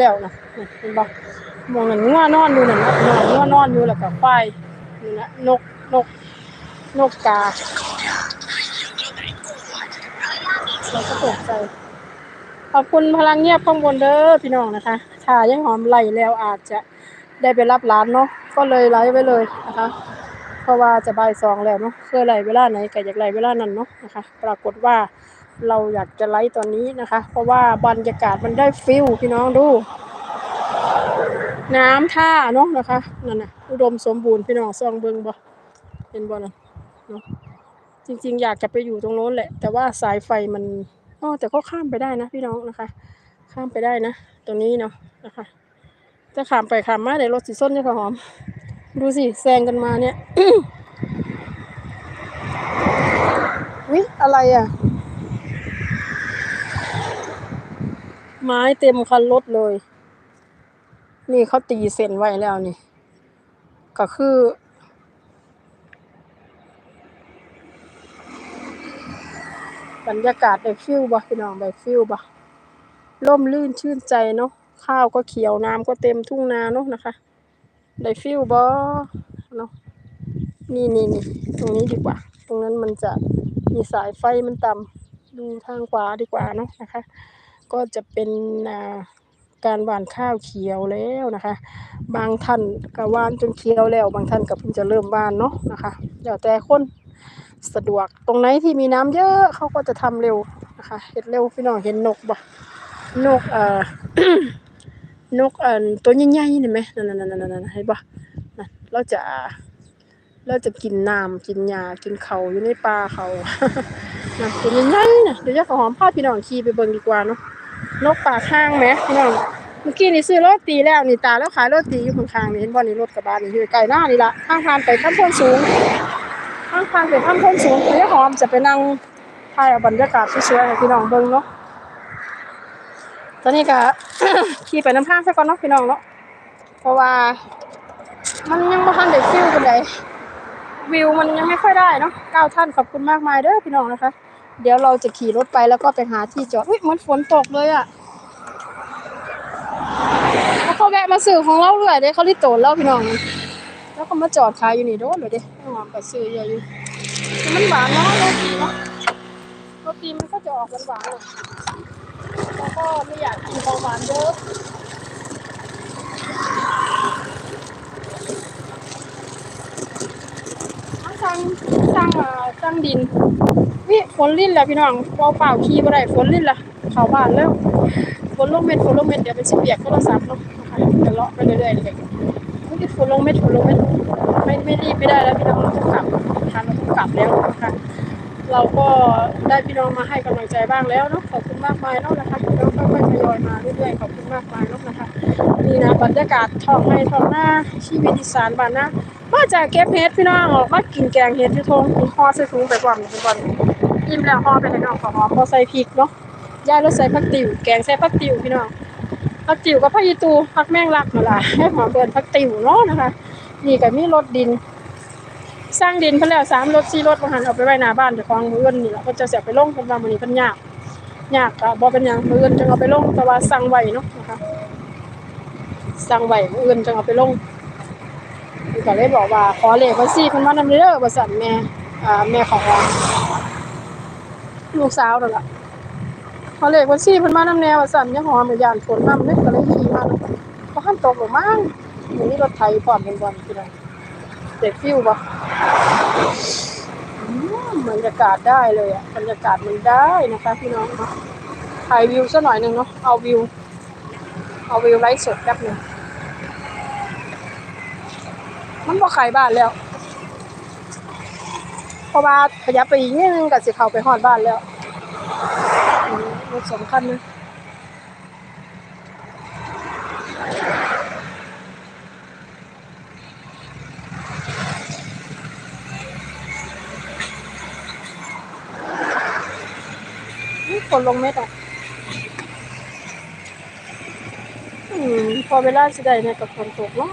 แล้วนะนี่เห็นบ่มองนั่นงัวนอนอยู่นั่นนะนอนงัวนอนอยู่แล้วก็ควายนี่นะนกนกนกกาเราก็ตกใจขอบคุณพลังเงียบข้างบนเด้อพี่น้องนะคะถ้ายังหอมไหลแล้วอาจจะได้ไปรับร้านเนาะก็เลยไลฟ์ไว้เลยนะคะ เพราะว่าจะบ่ายสองแล้วเนาะเคยไลฟ์เวลาไหนก็อยากไลฟ์เวลานั้นเนาะนะคะ ปรากฏว่า เราอยากจะไลฟ์ตอนนี้นะคะ เพราะว่าบรรยากาศมันได้ฟิลพี่น้องดู น้ำท่าเนาะนะคะนั่นน่ะอุดมสมบูรณ์พี่น้องซองเบิงบ่เห็นบ่นะเนาะจริง ๆ อยากจะไปอยู่ตรงโน้นแหละ แต่ว่าสายไฟมันอ๋อแต่ก็ข้ามไปได้นะพี่น้องนะคะ ข้ามไปได้นะตรงนี้เนาะนะคะจะข้ามไปข้ามมาเดี๋ยวรถสีส้นเนี่ยค่ะหอม ดูสิแซงกันมาเนี่ยวิอะไรอะ ไม้เต็มคันรถเลย นี่เขาตีเส้นไว้แล้วนี่ ก็คือ บรรยากาศได้ฟิลบ่พี่น้องได้ฟิลบ่ร่มรื่นชื่นใจเนาะข้าวก็เขียวน้ำก็เต็มทุ่งนาเนาะนะคะ ได้ฟิลบ่เนาะนี่นี่นี่ตรงนี้ดีกว่า ตรงนั้นมันจะมีสายไฟมันต่ำดูทางขวาดีกว่าเนาะนะคะ ก็จะเป็นการหว่านข้าวเขียวแล้วนะคะ บางท่านก็หว่านจนเขียวแล้ว บางท่านก็เพิ่งจะเริ่มหว่านเนาะนะคะแล้วแต่คนสะดวกตรงไหนที่มีน้ำเยอะเขาก็จะทำเร็วนะคะเห็ดเร็วพี่น้องเห็นนกบ่นกเอ่อนกเอ่อตัวใหญ่ๆนี่ไหมนั่นๆๆๆๆเห็นบ่นั่นเราจะเราจะกินน้ำกินหญ้ากินเขาอยู่ในป่าเขานะตัวใหญ่ๆนะเดี๋ยวจะขอหอมพาพี่น้องขี่ไปเบิ่งดีกว่าเนาะ นกปากข้างไหมพี่น้องเมื่อกี้นี่ซื้อโรตีแล้วนี่ตาแล้วขายโรตีอยู่ข้างๆนี่เห็นบ่นี่รถกระบะนี่อยู่ใกล้หน้านี่ละทางผ่านไปข้ามโพนสูงทางผ่านไปข้ามโพนสูงเดี๋ยวหอมจะไปนั่งถ่ายเอาบรรยากาศสวยๆให้พี่น้องเบิ่งเนาะตอนนี้ก็ขี่ไปน้ำทางซะก่อนเนาะพี่น้องเนาะเพราะว่า มันยังไม่ทันได้ฟิลกันเลยวิวมันยังไม่ค่อยได้เนาะเก้าท่านขอบคุณมากมายเด้อพี่น้องนะคะ เดี๋ยวเราจะขี่รถไปแล้วก็ไปหาที่จอดอุ้ยมันฝนตกเลยอะ่ะแล้วเขาแวะมาซื้อของเราเลยเด้เขาลิโตนแล้วพี่น้อง แล้วก็มาจอดขายอยู่นี่โดนเลยเด้หอมไปซื้อเยอะอยู่มันหวานเนาะโรตีเนาะโรตีมันก็จะออกหวานๆแล้วก็ไม่อยากกินของหวานเยอะสร้งสร้างอ่อสร้างดินวิฝนลิ้นแล้วพี่น้องเปล่าเปล่าขี่บ่ได้ฝนลิ้นละเข้าบ้านแล้วฝนลงเม็ดฝนลงเม็ดเดี๋ยวเป็นสิเปียกโทรศัพท์เนาะนะคะเดี๋ยวเลาะไปเรื่อยๆเลยเมื่อกี้ฝนลงเม็ดฝนลงเม็ดไม่ไม่รีบไม่ได้แล้วพี่น้องเราต้องกลับทางเราต้องกลับแล้วนะคะเราก็ได้พี่น้องมาให้กำลังใจบ้างแล้วเนาะขอบคุณมากมายเนาะนะคะพี่น้องค่อยๆทยอยมาเรื่อยๆขอบคุณมากมายเนาะนะคะนี่นะบรรยากาศท้องไร่ท้องหน้าชีวิตอีสานบ้านนา มาจากเก็บเห็ดพี่น้องออกมากินแกงเห็ดที่ทงกินห่อใส่ถุงไปก่อนไปก่อนอิ่มแล้วห่อไปให้น้องขอหอมพอใส่พริกเนาะย่ายรสใส่ผักติ๋วแกงใส่ผักติ๋วพี่น้องผักติ๋วกับผักอีตูผักแมงลักนั่นล่ะให้หอมเบิร์นผักติ๋วเนาะนะคะนี่ก็มีรถดิน สร้างดินเพิ่นแล้วสามรถสี่รถมาหันเอาไปไว้หน้าบ้านเจ้าของมื้ออื่นนี่ล่ะเพิ่นจะเสียไปลงเพิ่นว่ามื้อนี้เพิ่นยากยากก็บ่เป็นหยังมื้ออื่นจึงเอาไปลงแต่ว่าสั่งไว้เนาะนะคะสั่งไว้มื้ออื่นจึงเอาไปลง ก็เลยบอกว่าขอเลขบัญชีเพิ่นมานำเด้อว่าซั่นแม่อ่าแม่ของลูกสาวนั่นล่ะขอเลขบัญชีเพิ่นมานำแนวว่าซั่นยังหอมย่านฝนนำเด้ก็เลยขี่มาบ่ทันตกหรอกมั้งอยู่นี่รถไถพร้อมเป็นบ่พี่น้องเด็กฟิวบ่อืมบรรยากาศได้เลยอะบรรยากาศมันได้นะคะพี่น้องเนาะถ่ายวิวซะหน่อยหนึ่งเนาะเอาวิว เอาวิวไลฟ์สดแป๊บหนึ่ง มันบ่ขายบ้านแล้ว เพราะว่าขยับไปอีกนิดนึงก็สิเข้าไปฮอดบ้านแล้วมรถสำคัญนะนี่ฝนลงเม็ดอะอืมพอเวลาสิได้เนี่ยกับฝนตกเนาะ